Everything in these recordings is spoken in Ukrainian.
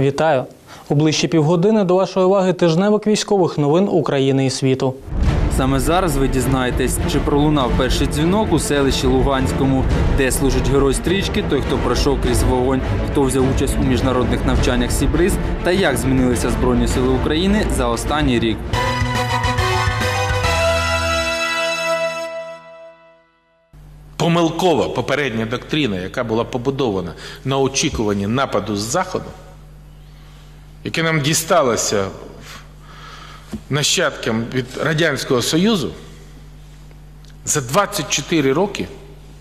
Вітаю! У ближчі півгодини до вашої уваги тижневик військових новин України і світу. Саме зараз ви дізнаєтесь, чи пролунав перший дзвінок у селищі Луганському, де служить герой стрічки, той, хто пройшов крізь вогонь, хто взяв участь у міжнародних навчаннях Сібриз та як змінилися Збройні Сили України за останній рік. помилкова попередня доктрина, яка була побудована на очікуванні нападу з заходу, яке нам дісталося нащадкам від Радянського Союзу, за 24 роки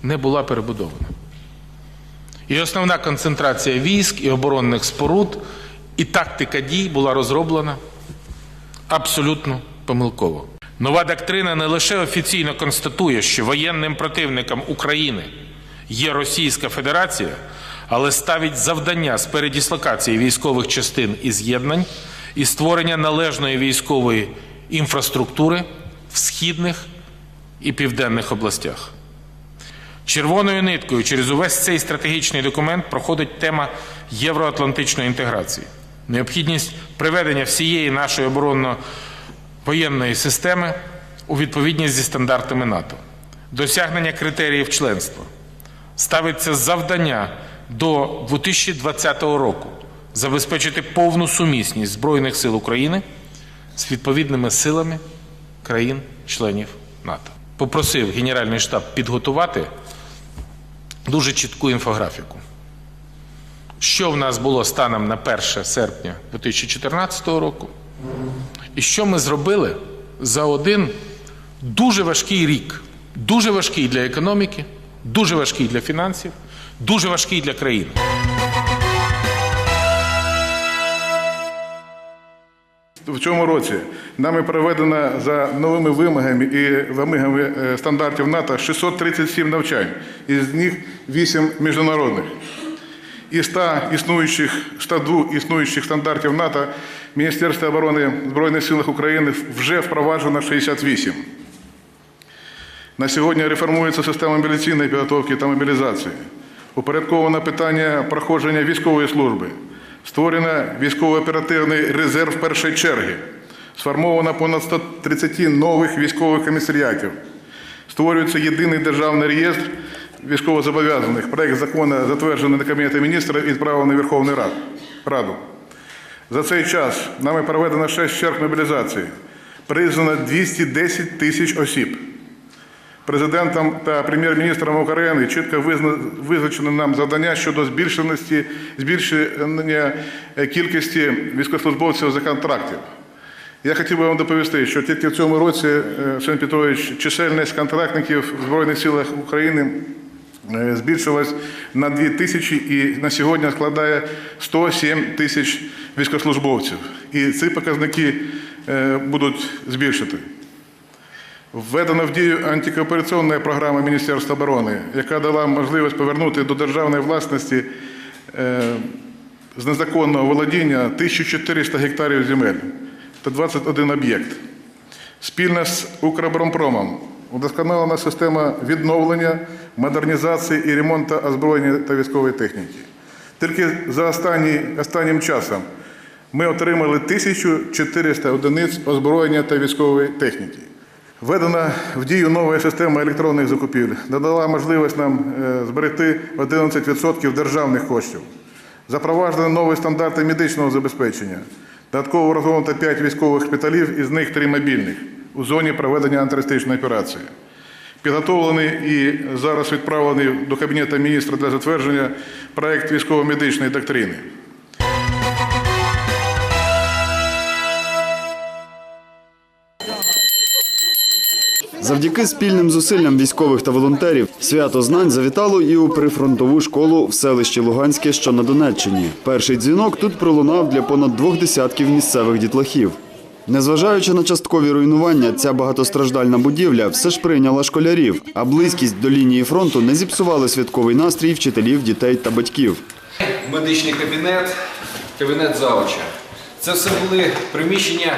не була перебудована. І основна концентрація військ і оборонних споруд, і тактика дій була розроблена абсолютно помилково. Нова доктрина не лише офіційно констатує, що воєнним противником України є Російська Федерація, але ставить завдання з передислокації військових частин і з'єднань і створення належної військової інфраструктури в східних і південних областях. Червоною ниткою через увесь цей стратегічний документ проходить тема євроатлантичної інтеграції, необхідність приведення всієї нашої оборонно-воєнної системи у відповідність зі стандартами НАТО, досягнення критеріїв членства. Ставиться завдання до 2020 року забезпечити повну сумісність Збройних сил України з відповідними силами країн-членів НАТО. Попросив Генеральний штаб підготувати дуже чітку інфографіку. Що в нас було станом на 1 серпня 2014 року, і що ми зробили за один дуже важкий рік, дуже важкий для економіки, дуже важкий для фінансів, дуже важкий для країни. В цьому році нами проведено за новими вимогами і вимогами е, стандартів НАТО 637 навчань, із них 8 міжнародних. Із 100 існуючих 102 існуючих стандартів НАТО Міністерство оборони Збройних силах України вже впроваджено 68. На сьогодні реформується система мобілізаційної підготовки та мобілізації. Упорядковано питання проходження військової служби. Створено військово-оперативний резерв першої черги. Сформовано понад 130 нових військових комісаріатів. Створюється єдиний державний реєстр військовозобов'язаних. Проект закону затверджений на Кабінеті міністрів і відправлений в Верховну Раду. За цей час нами проведено 6 черг мобілізації. Призвано 210 тисяч осіб. Президентом та прем'єр-міністром України чітко визна- визначено нам завдання щодо збільшеності, збільшення кількості військовослужбовців за контрактів. Я хотів би вам доповісти, що тільки в цьому році, е, Шен Петрович, чисельність контрактників в Збройних силах України е, збільшилась на 2 тисячі і на сьогодні складає 107 тисяч військовослужбовців. І ці показники е, будуть збільшити. Введена в дію антикоопераційна програма Міністерства оборони, яка дала можливість повернути до державної власності е, з незаконного володіння 1400 гектарів земель та 21 об'єкт. Спільно з Укроборонпромом удосконалена система відновлення, модернізації і ремонту озброєння та військової техніки. Тільки за останній, останнім часом ми отримали 1400 одиниць озброєння та військової техніки. Введена в дію нова система електронних закупівель, додала можливість нам е, зберегти 11% державних коштів. Запроваджені нові стандарти медичного забезпечення. Додатково розгорнуто 5 військових шпиталів, із них 3 мобільних у зоні проведення антитерористичної операції. Підготовлений і зараз відправлений до Кабінету міністра для затвердження проект військово-медичної доктрини. Завдяки спільним зусиллям військових та волонтерів свято знань завітало і у прифронтову школу в селищі Луганське, що на Донеччині. Перший дзвінок тут пролунав для понад двох десятків місцевих дітлахів. Незважаючи на часткові руйнування, ця багатостраждальна будівля все ж прийняла школярів, а близькість до лінії фронту не зіпсували святковий настрій вчителів, дітей та батьків. медичний кабінет, кабінет завуча. Це все були приміщення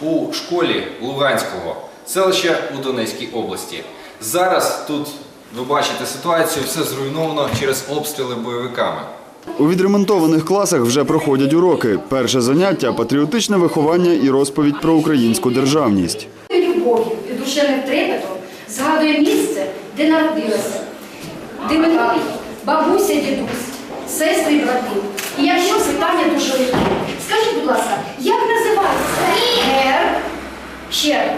у школі Луганського, селища у Донецькій області. Зараз тут ви бачите ситуацію, все зруйновано через обстріли бойовиками. У відремонтованих класах вже проходять уроки. Перше заняття патріотичне виховання і розповідь про українську державність. любов'ю і душевним трепетом згадує місце, де народилася, де минали бабуся, дідусь, сестри і брати. І якщо питання чоловіків, скажіть, будь ласка, як називається? Ще раз.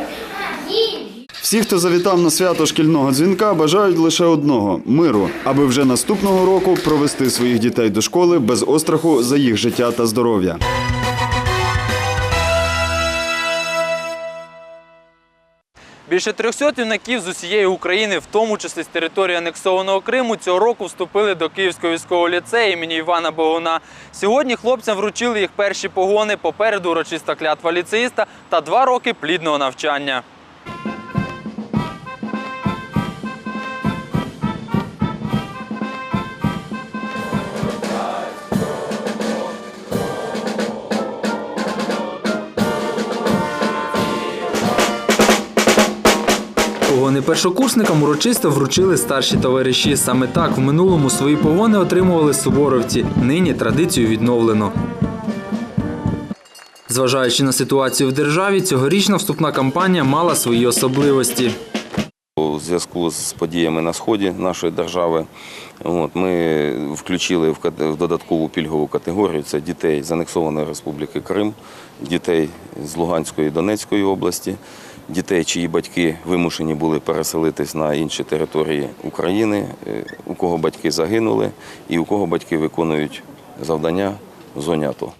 Всі, хто завітав на свято шкільного дзвінка, бажають лише одного миру, аби вже наступного року провести своїх дітей до школи без остраху за їх життя та здоров'я. Більше 300 юнаків з усієї України, в тому числі з території анексованого Криму, цього року вступили до Київського військового ліцею імені Івана Богуна. Сьогодні хлопцям вручили їх перші погони, попереду урочиста клятва ліцеїста та два роки плідного навчання. Погони першокурсникам урочисто вручили старші товариші. Саме так в минулому свої погони отримували суворовці. Нині традицію відновлено. Зважаючи на ситуацію в державі, цьогорічна вступна кампанія мала свої особливості. У зв'язку з подіями на сході нашої держави ми включили в додаткову пільгову категорію це дітей з анексованої республіки Крим, дітей з Луганської і Донецької області, дітей, чиї батьки вимушені були переселитись на інші території України, е, у кого батьки загинули і у кого батьки виконують завдання в зоні АТО.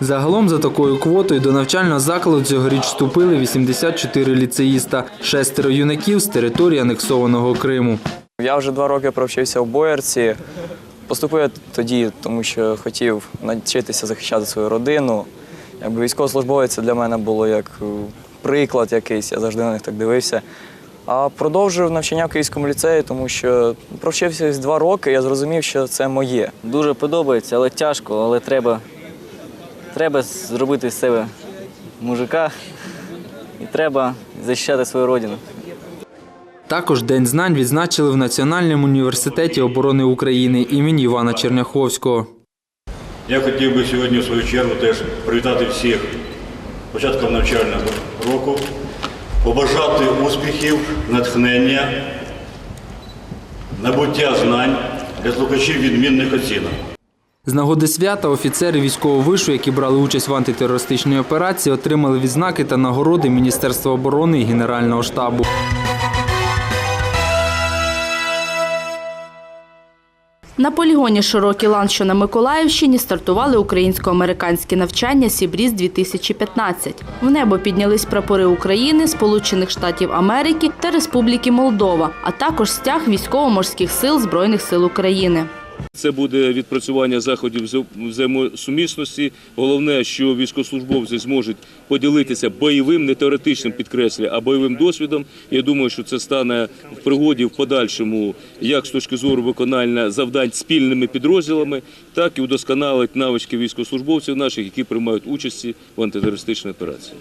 Загалом за такою квотою до навчального закладу цьогоріч вступили 84 ліцеїста, шестеро юнаків з території анексованого Криму. Я вже два роки провчився в Боярці. Поступив я тоді, тому що хотів навчитися захищати свою родину. Якби військовослужбовець це для мене було як е, приклад якийсь, я завжди на них так дивився. А продовжив навчання в Київському ліцеї, тому що провчився два роки, я зрозумів, що це моє. Дуже подобається, але тяжко, але треба, треба зробити з себе мужика і треба захищати свою родину. Також День знань відзначили в Національному університеті оборони України імені Івана Черняховського. Я хотів би сьогодні в свою чергу теж привітати всіх початком навчального року, побажати успіхів, натхнення, набуття знань для слухачів відмінних оцінок. З нагоди свята офіцери військового вишу, які брали участь в антитерористичній операції, отримали відзнаки та нагороди Міністерства оборони і Генерального штабу. На полігоні Широкий лан, що на Миколаївщині, стартували українсько-американські навчання Сібріз 2015 В небо піднялись прапори України, Сполучених Штатів Америки та Республіки Молдова, а також стяг військово-морських сил Збройних сил України. Це буде відпрацювання заходів взаємосумісності. Головне, що військовослужбовці зможуть поділитися бойовим, не теоретичним підкреслюю, а бойовим досвідом. Я думаю, що це стане в пригоді в подальшому, як з точки зору виконання завдань спільними підрозділами, так і удосконалить навички військовослужбовців наших, які приймають участі в антитерористичній операції.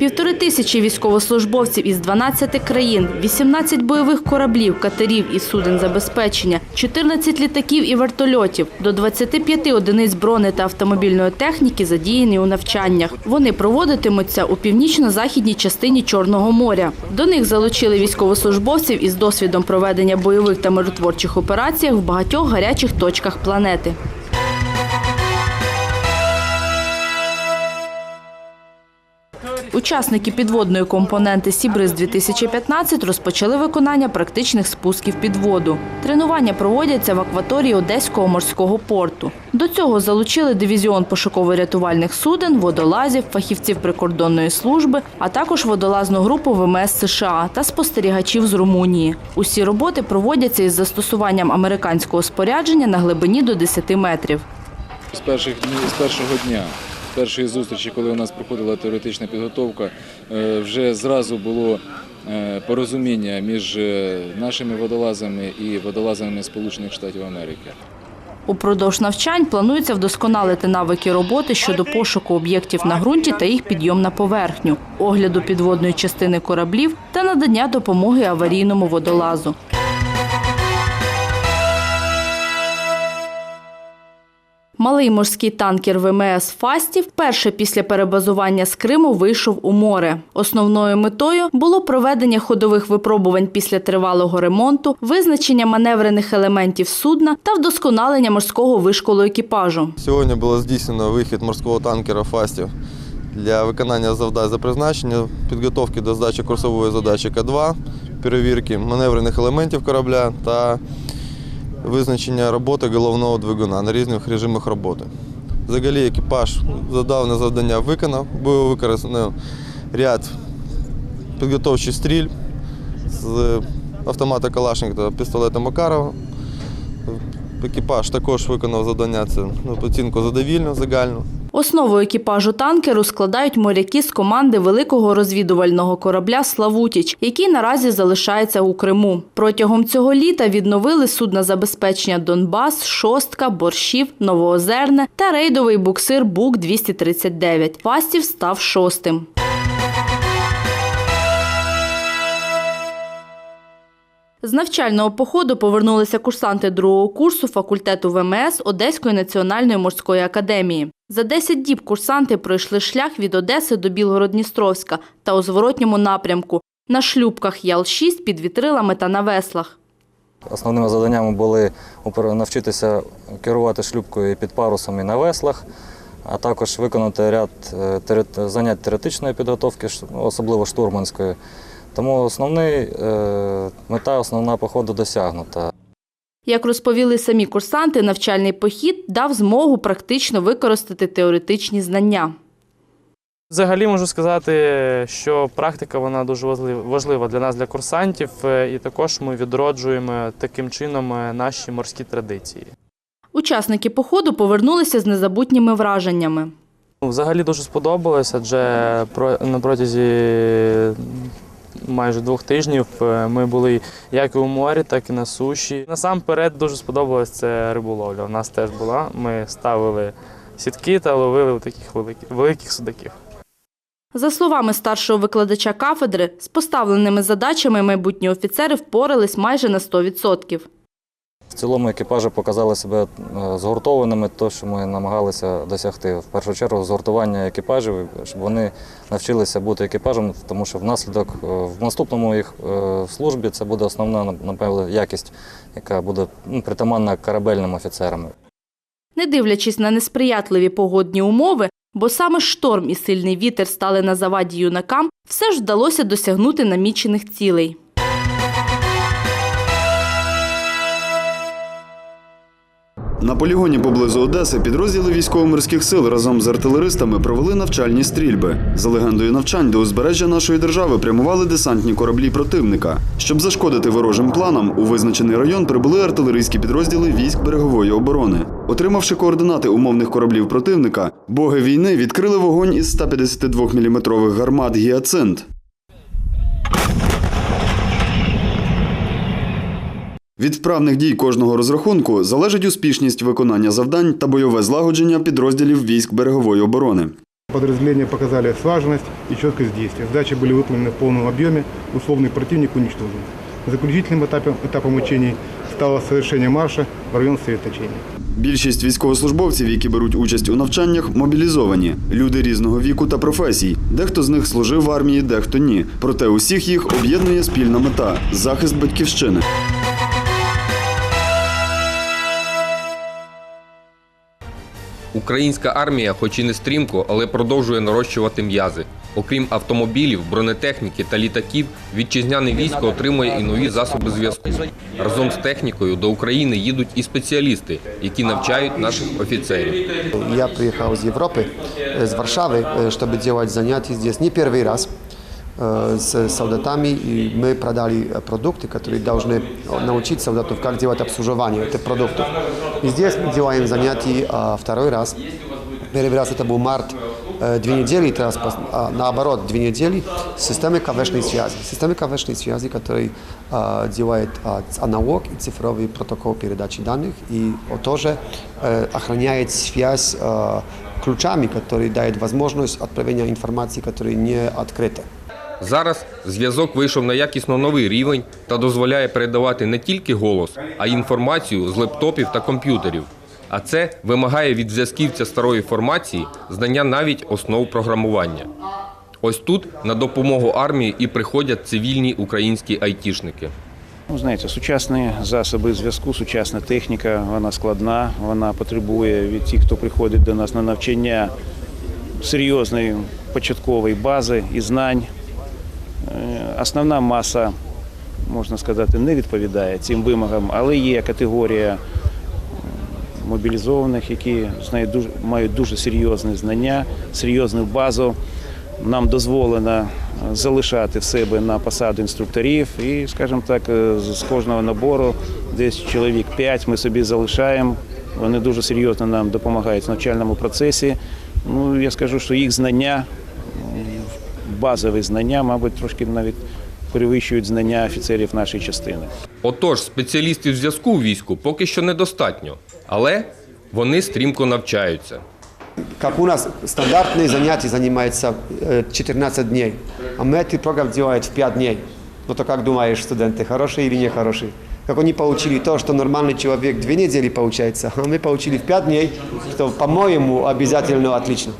Півтори тисячі військовослужбовців із 12 країн, 18 бойових кораблів, катерів і суден забезпечення, 14 літаків і вертольотів, до 25 одиниць брони та автомобільної техніки задіяні у навчаннях. Вони проводитимуться у північно-західній частині Чорного моря. До них залучили військовослужбовців із досвідом проведення бойових та миротворчих операцій в багатьох гарячих точках планети. Учасники підводної компоненти «Сібриз-2015» розпочали виконання практичних спусків під воду. Тренування проводяться в акваторії Одеського морського порту. До цього залучили дивізіон пошуково-рятувальних суден, водолазів, фахівців прикордонної служби, а також водолазну групу ВМС США та спостерігачів з Румунії. Усі роботи проводяться із застосуванням американського спорядження на глибині до 10 метрів. З першого дня, першої зустрічі, коли у нас проходила теоретична підготовка, е, вже зразу було е, порозуміння між е, нашими водолазами і водолазами Сполучених Штатів Америки. Упродовж навчань планується вдосконалити навики роботи щодо пошуку об'єктів на ґрунті та їх підйом на поверхню, огляду підводної частини кораблів та надання допомоги аварійному водолазу. Малий морський танкер ВМС Фастів вперше після перебазування з Криму вийшов у море. Основною метою було проведення ходових випробувань після тривалого ремонту, визначення маневрених елементів судна та вдосконалення морського вишколу екіпажу. Сьогодні було здійснено вихід морського танкера «Фастів» для виконання завдань за призначенням, підготовки до здачі курсової задачі К2, перевірки маневрених елементів корабля та визначення роботи головного двигуна на різних режимах роботи. Взагалі екіпаж задавне завдання виконав, було використано ряд підготовчих стріль з автомата Калашник та пістолета Макарова. Екіпаж також виконав завдання це ну, оцінку задовільну, загальну. Основу екіпажу танкеру складають моряки з команди великого розвідувального корабля Славутіч, який наразі залишається у Криму. Протягом цього літа відновили судна забезпечення Донбас, Шостка, Борщів, Новоозерне та рейдовий буксир Бук 239 Фастів став шостим. З навчального походу повернулися курсанти другого курсу факультету ВМС Одеської національної морської академії. За 10 діб курсанти пройшли шлях від Одеси до Білгород-Дністровська та у зворотньому напрямку на шлюпках Ял-6 під вітрилами та на веслах. Основними завданнями були навчитися керувати шлюпкою під парусом і на веслах, а також виконати ряд е, занять теоретичної підготовки, особливо штурманської. Тому основний е, мета основна походу досягнута. Як розповіли самі курсанти, навчальний похід дав змогу практично використати теоретичні знання. Взагалі можу сказати, що практика вона дуже важлива- для нас, для курсантів, е, і також ми відроджуємо таким чином е, наші морські традиції. Учасники походу повернулися з незабутніми враженнями. Ну, Взагалі дуже сподобалось, адже на протязі майже двох тижнів е, ми були як і у морі, так і на суші. Насамперед дуже сподобалася це риболовля. У нас теж була. Ми ставили сітки та ловили таких великих, великих судаків. За словами старшого викладача кафедри, з поставленими задачами майбутні офіцери впорались майже на 100%. В цілому екіпажі показали себе е, згуртованими, то що ми намагалися досягти. В першу чергу згуртування екіпажів, щоб вони навчилися бути екіпажем, тому що внаслідок е, в наступному їх е, службі це буде основна напевно, якість, яка буде ну, притаманна корабельним офіцерам. Не дивлячись на несприятливі погодні умови, бо саме шторм і сильний вітер стали на заваді юнакам, все ж вдалося досягнути намічених цілей. На полігоні поблизу Одеси підрозділи військово-морських сил разом з артилеристами провели навчальні стрільби. За легендою навчань до узбережжя нашої держави прямували десантні кораблі противника. Щоб зашкодити ворожим планам, у визначений район прибули артилерійські підрозділи військ берегової оборони. Отримавши координати умовних кораблів противника, боги війни відкрили вогонь із 152 мм гармат «Гіацинт». Від вправних дій кожного розрахунку залежить успішність виконання завдань та бойове злагодження підрозділів військ берегової оборони. Подразделения показали слаженность и четкость действия. Задачи были выполнены в полном объеме, условный противник уничтожен. Заключительным этапом, этапом учений стало совершение марша в район сосредоточения. Більшість військовослужбовців, які беруть участь у навчаннях, мобілізовані. Люди різного віку та професій. Дехто з них служив в армії, дехто ні. Проте усіх їх об'єднує спільна мета захист батьківщини. Українська армія, хоч і не стрімко, але продовжує нарощувати м'язи. Окрім автомобілів, бронетехніки та літаків, вітчизняне військо отримує і нові засоби зв'язку. Разом з технікою до України їдуть і спеціалісти, які навчають наших офіцерів. Я приехал из Европы, э, из Варшавы, э, чтобы делать занятия здесь не первый раз э, с солдатами. И мы продали э, продукты, которые должны научить солдатов, как делать обслуживание этих продуктов. И здесь мы делаем занятия а, второй раз. Первый раз это был март, э, две недели, и раз пос- а, наоборот, две недели системы КВшной связи. Системы КВшной связи, который а, делает а, ц- аналог и цифровой протокол передачи данных, и он тоже э, охраняет связь э, ключами, которые дают возможность отправления информации, которые не открыты. Зараз зв'язок вийшов на якісно новий рівень та дозволяє передавати не тільки голос, а й інформацію з лептопів та комп'ютерів. А це вимагає від зв'язківця старої формації знання навіть основ програмування. Ось тут на допомогу армії і приходять цивільні українські айтішники. Ну, знаєте, сучасні засоби зв'язку, сучасна техніка, вона складна, вона потребує від тих, хто приходить до нас на навчання серйозної початкової бази і знань. Е, Основна маса, можна сказати, не відповідає цим вимогам, але є категорія мобілізованих, які мають дуже серйозні знання, серйозну базу. Нам дозволено е, залишати в себе на посаду інструкторів і, скажімо так, е, з кожного набору десь чоловік 5 ми собі залишаємо. Вони дуже серйозно нам допомагають в навчальному процесі. Ну, я скажу, що їх знання, базові знання, мабуть, трошки навіть перевищують знання офіцерів нашої частини. Отож, спеціалістів зв'язку у війську поки що недостатньо, але вони стрімко навчаються. Как у нас стандартные занятия занимаются э, 14 дней, а мы этот программ делаем в 5 дней. Ну то как думаешь, студенты, хорошие или нехорошие? Как они получили то, что нормальный человек две недели получается, а мы получили в 5 дней, что, по-моему, обязательно отлично.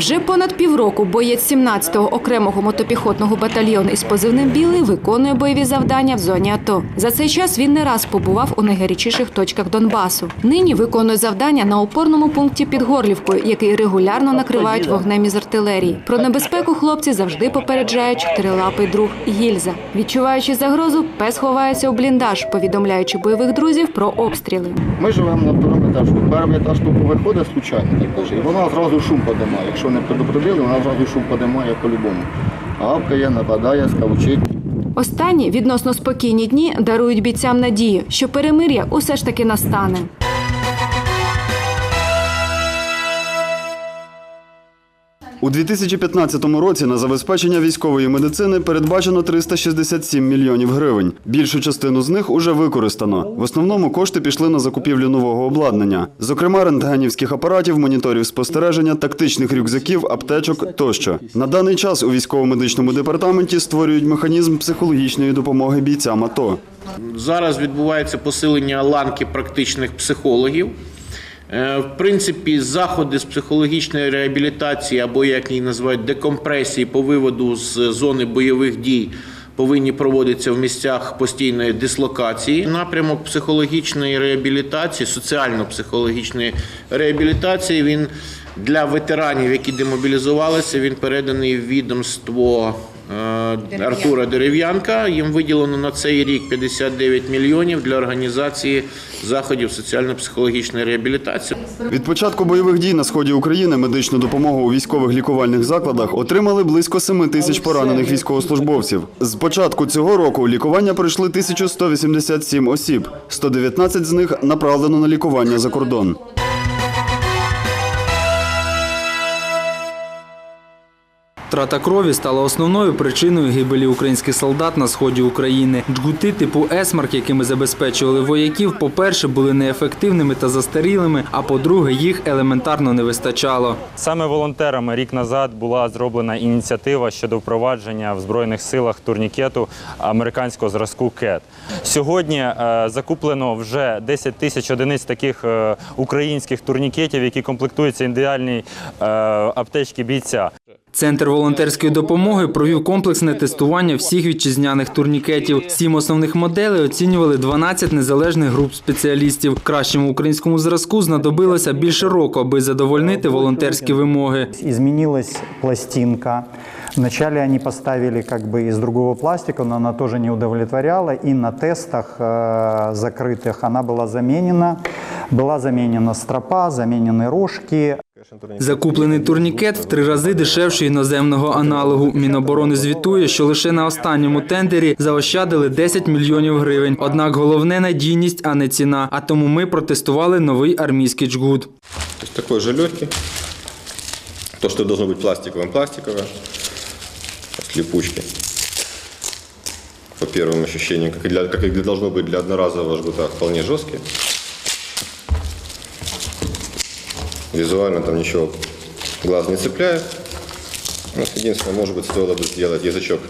Вже понад півроку боєць 17-го окремого мотопіхотного батальйону із позивним Білий виконує бойові завдання в зоні АТО. За цей час він не раз побував у найгарячіших точках Донбасу. Нині виконує завдання на опорному пункті під Горлівкою, який регулярно накривають вогнем із артилерії. Про небезпеку хлопці завжди попереджають чотирилапий друг Гільза. Відчуваючи загрозу, пес ховається у бліндаж, повідомляючи бойових друзів про обстріли. Ми живемо на второму етажку. Перший етаж виходить случайно, так і вона зразу шум подимає. Якщо не предупредили, вона зразу шум подимає по-любому. Гавкає, нападає, скавчить. Останні відносно спокійні дні дарують бійцям надію, що перемир'я усе ж таки настане. У 2015 році на забезпечення військової медицини передбачено 367 мільйонів гривень. Більшу частину з них уже використано. В основному кошти пішли на закупівлю нового обладнання, зокрема рентгенівських апаратів, моніторів спостереження, тактичних рюкзаків, аптечок тощо. На даний час у військово-медичному департаменті створюють механізм психологічної допомоги бійцям АТО. Зараз відбувається посилення ланки практичних психологів. Е, В принципі, заходи з психологічної реабілітації або як її називають декомпресії по виводу з зони бойових дій повинні проводитися в місцях постійної дислокації. Напрямок психологічної реабілітації, соціально-психологічної реабілітації він для ветеранів, які демобілізувалися, він переданий в відомство Артура Дерев'янка. Їм виділено на цей рік 59 мільйонів для організації заходів соціально-психологічної реабілітації. Від початку бойових дій на сході України медичну допомогу у військових лікувальних закладах отримали близько 7 тисяч поранених військовослужбовців. З початку цього року лікування пройшли 1187 осіб. 119 з них направлено на лікування за кордон. Втрата крові стала основною причиною гибелі українських солдат на сході України. Джгути типу Есмарк, якими забезпечували вояків, по-перше, були неефективними та застарілими, а по-друге, їх елементарно не вистачало. Саме волонтерами рік назад була зроблена ініціатива щодо впровадження в збройних силах турнікету американського зразку КЕТ. Сьогодні е, закуплено вже 10 тисяч одиниць таких е, українських турнікетів, які комплектуються ідеальній е, аптечки бійця. Центр волонтерської допомоги провів комплексне тестування всіх вітчизняних турнікетів. Сім основних моделей оцінювали 12 незалежних груп спеціалістів. Кращому українському зразку знадобилося більше року, аби задовольнити волонтерські вимоги. Изменилась пластинка. Вначале они поставили как бы из другого пластика, но она тоже не удовлетворяла. И на тестах э, закрытых она была заменена. Была заменена стропа, заменены рожки. Закуплений турнікет в три рази дешевший іноземного аналогу. Міноборони звітує, що лише на останньому тендері заощадили 10 мільйонів гривень. Однак головне надійність, а не ціна. А тому ми протестували новий армійський джгут. То есть такой же легкий. То, что должно быть пластиковым, пластиковое. Липучки. По первым ощущениям, как и, для, как и должно быть для одноразового жгута, вполне жесткий. Визуально там ничего глаз не цепляет. Ну, единственное, может быть, стоило бы сделать язычок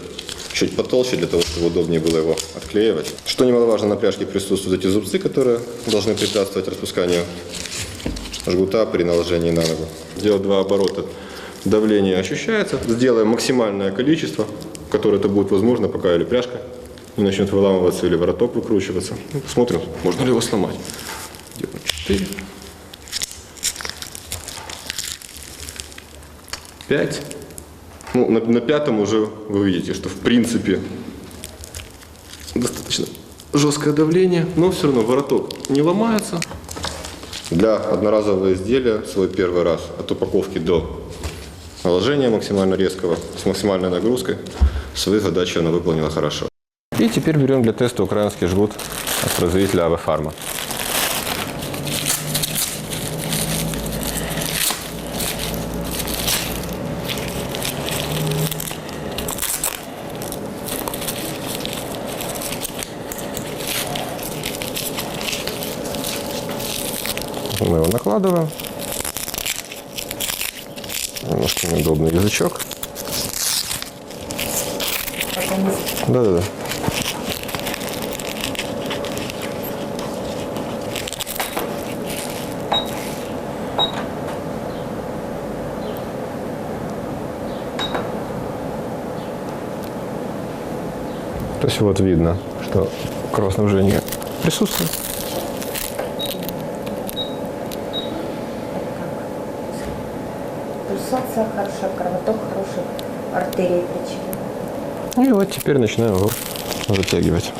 чуть потолще, для того, чтобы удобнее было его отклеивать. Что немаловажно, на пряжке присутствуют эти зубцы, которые должны препятствовать распусканию жгута при наложении на ногу. Делать два оборота, давление ощущается. Сделаем максимальное количество, которое это будет возможно, пока или пряжка не начнет выламываться, или вороток выкручиваться. Ну, Посмотрим, можно ли его сломать. Делаем 4. 5. Ну, на, на пятом уже вы увидите, что в принципе достаточно жесткое давление, но все равно вороток не ломается. Для одноразового изделия свой первый раз от упаковки до наложения максимально резкого, с максимальной нагрузкой, свою задачу она выполнила хорошо. И теперь берем для теста украинский жгут от производителя АВ Фарма. Мы его накладываем. Немножко неудобный язычок. Да-да-да. То есть вот видно, что кровоснабжение присутствует. Пульсация хорошая, кровоток хороший, артерии причины. И вот теперь начинаем его затягивать.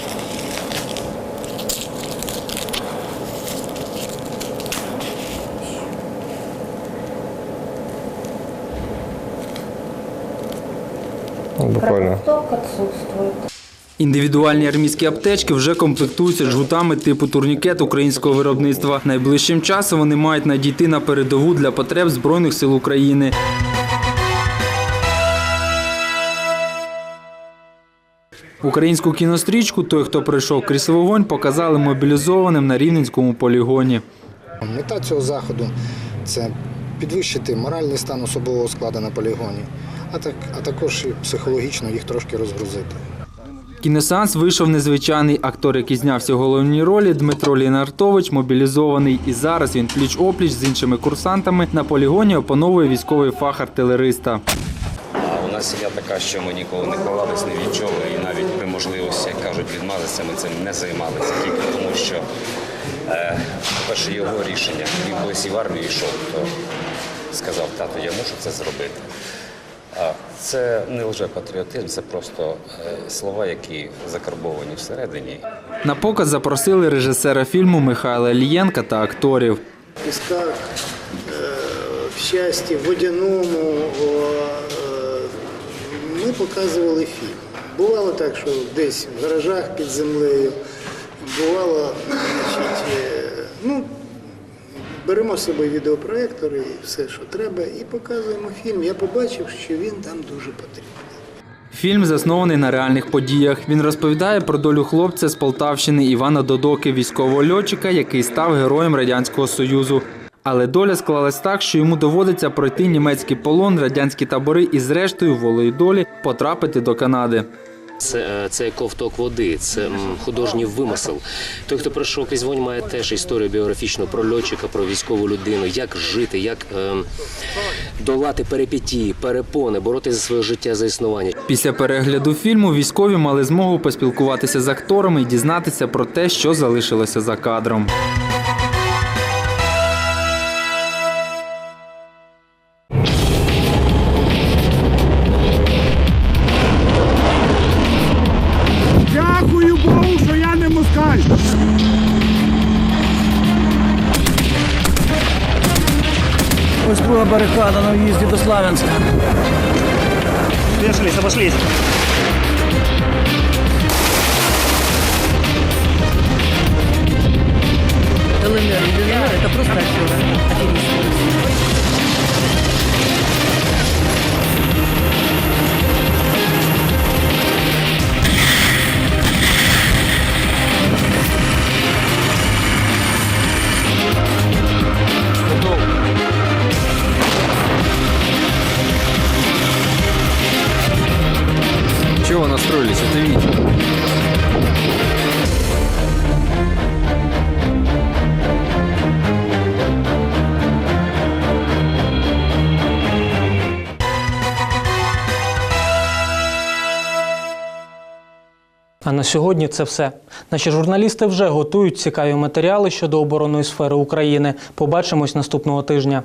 Ну, Буквально Кровоток отсутствует. Індивідуальні армійські аптечки вже комплектуються жгутами типу турнікет українського виробництва. Найближчим часом вони мають надійти на передову для потреб Збройних сил України. Українську кінострічку Той, хто пройшов крізь вогонь, показали мобілізованим на Рівненському полігоні. Мета цього заходу це підвищити моральний стан особового складу на полігоні, а, а також і психологічно їх трошки розгрузити. Кіносеанс вийшов незвичайний. Актор, який знявся в головній ролі, Дмитро Лінартович, мобілізований. І зараз він пліч-опліч з іншими курсантами на полігоні опановує військовий фах артилериста. У нас сім'я така, що ми ніколи не ховались, не від чого, і навіть при можливості, як кажуть, відмазатися, ми цим не займалися. Тільки тому, що е, перше його рішення. Він колись і в армію йшов, то сказав, тато, я мушу це зробити. А це не лише патріотизм, це просто е, слова, які закарбовані всередині. На показ запросили режисера фільму Михайла Лієнка та акторів. В пісках, е, в щасті, в водяному е, ми показували фільм. Бувало так, що десь в гаражах під землею, бувало, значить, ну, беремо з собою відеопроектори і все, що треба, і показуємо фільм. Я побачив, що він там дуже потрібен. Фільм заснований на реальних подіях. Він розповідає про долю хлопця з Полтавщини Івана Додоки, військового льотчика, який став героєм Радянського Союзу. Але доля склалась так, що йому доводиться пройти німецький полон, радянські табори і, зрештою, волею долі потрапити до Канади. Це, е, це ковток води, це художній вимисел. Той, хто пройшов крізь вогонь, має теж історію біографічну про льотчика, про військову людину, як жити, як ем, долати перипетії, перепони, боротися за своє життя за існування. Після перегляду фільму військові мали змогу поспілкуватися з акторами і дізнатися про те, що залишилося за кадром. На въезде до Славянска. Вешались, обошлись. На сьогодні це все. Наші журналісти вже готують цікаві матеріали щодо оборонної сфери України. Побачимось наступного тижня.